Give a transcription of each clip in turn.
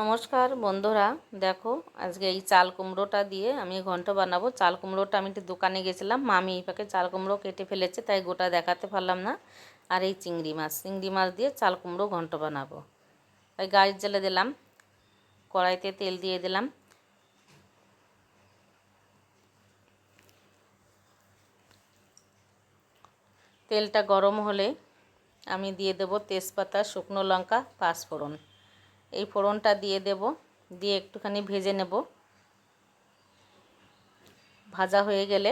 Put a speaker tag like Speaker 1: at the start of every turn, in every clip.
Speaker 1: নমস্কার বন্ধুরা, দেখো আজকে এই চাল কুমড়োটা দিয়ে আমি ঘন্ট বানাবো। চাল কুমড়োটা আমি একটু দোকানে গেছিলাম, মামি এই পাকে চাল কুমড়ো কেটে ফেলেছে, তাই গোটা দেখাতে পারলাম না। আর এই চিংড়ি মাছ চিংড়ি মাছ দিয়ে চাল কুমড়ো ঘন্ট বানাবো। তাই গাছ জ্বেলে দিলাম, কড়াইতে তেল দিয়ে দিলাম। তেলটা গরম হলে আমি দিয়ে দেবো তেজপাতা, শুকনো লঙ্কা, পাঁচফোড়ন। এই ফোড়নটা দিয়ে দেব, দিয়ে একটুখানি ভেজে নেব। ভাজা হয়ে গেলে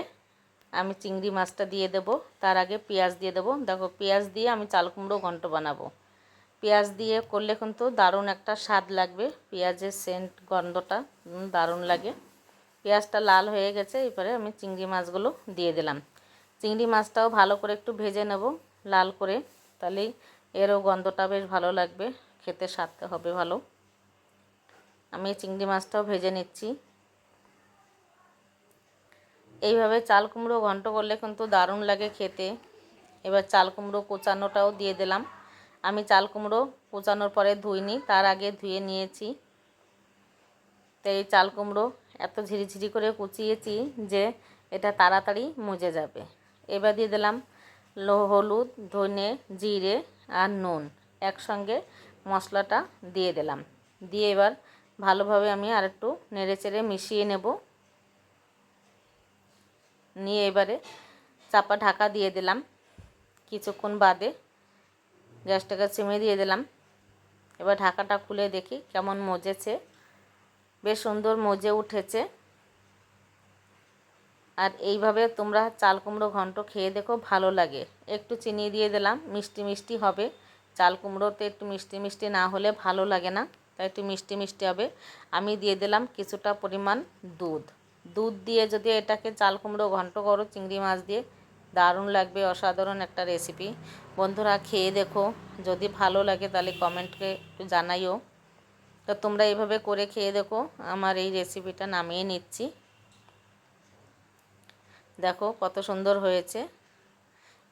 Speaker 1: আমি চিংড়ি মাছটা দিয়ে দেব, তার আগে পেঁয়াজ দিয়ে দেবো। দেখো, পেঁয়াজ দিয়ে আমি চাল কুমড়ো ঘন্ট বানাবো। পেঁয়াজ দিয়ে করলে কিন্তু দারুণ একটা স্বাদ লাগবে, পেঁয়াজের সেন্ট গন্ধটা দারুণ লাগে। পেঁয়াজটা লাল হয়ে গেছে, এরপরে আমি চিংড়ি মাছগুলো দিয়ে দিলাম। চিংড়ি মাছটাও ভালো করে একটু ভেজে নেব, লাল করে, তাহলেই এরও গন্ধটা বেশ ভালো লাগবে। খেতে স্বাদতে হবে ভালো। আমি চিংড়ি মাছটাও ভেজে নিচ্ছি। এইভাবে চাল কুমড়ো ঘন্ট করলে কিন্তু দারুণ লাগে খেতে। এবার চাল কুমড়ো কোচানোটাও দিয়ে দিলাম। আমি চাল কুমড়ো কোচানোর পরে ধুইনি, তার আগে ধুয়ে নিয়েছি। তো এই চাল কুমড়ো এত ঝিরিঝিরি করে কুচিয়েছি যে এটা তাড়াতাড়ি মুজে যাবে। এবার দিয়ে দিলাম হলুদ, ধনে, জিরে আর নুন একসঙ্গে মশলাটা দিয়ে দিলাম। দিয়ে এবার ভালোভাবে আমি আর একটু নেড়ে চেড়ে মিশিয়ে নেব। নিয়ে এবারে চাপা ঢাকা দিয়ে দিলাম। কিছুক্ষণ বাদে গ্যাসটাকে চিমে দিয়ে দিলাম। এবার ঢাকাটা খুলে দেখি কেমন মজেছে। বেশ সুন্দর মজে উঠেছে। আর এইভাবে তোমরা চাল কুমড়ো ঘন্ট খেয়ে দেখো, ভালো লাগে। একটু চিনি দিয়ে দিলাম, মিষ্টি মিষ্টি হবে। চাল কুমড়োতে একটু মিষ্টি মিষ্টি না হলে ভালো লাগে না, তাই একটু মিষ্টি মিষ্টি হবে। আমি দিয়ে দিলাম কিছুটা পরিমাণ দুধ। দুধ দিয়ে যদি এটাকে চাল কুমড়ো ঘন্ট করো, চিংড়ি মাছ দিয়ে, দারুণ লাগবে, অসাধারণ একটা রেসিপি বন্ধুরা, খেয়ে দেখো, যদি ভালো লাগে তাহলে কমেন্টকে একটু জানাইও। তো তোমরা এইভাবে করে খেয়ে দেখো, আমার এই রেসিপিটা নামিয়ে নিচ্ছি। দেখো কত সুন্দর হয়েছে।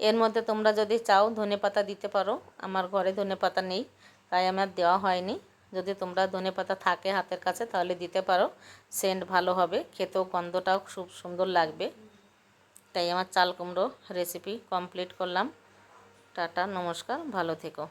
Speaker 1: এর মধ্যে তোমরা যদি চাও ধনে পাতা দিতে পারো। আমার ঘরে ধনে পাতা নেই, তাই আমার দেওয়া হয়নি। যদি তোমরা ধনে পাতা থাকে হাতের কাছে, তাহলে দিতে পারো। সেন্ট ভালো হবে, খেতেও গন্ধটাও খুব সুন্দর লাগবে। তাই আমার চাল কুমড়ো রেসিপি কমপ্লিট করলাম। টাটা, নমস্কার, ভালো থেকো।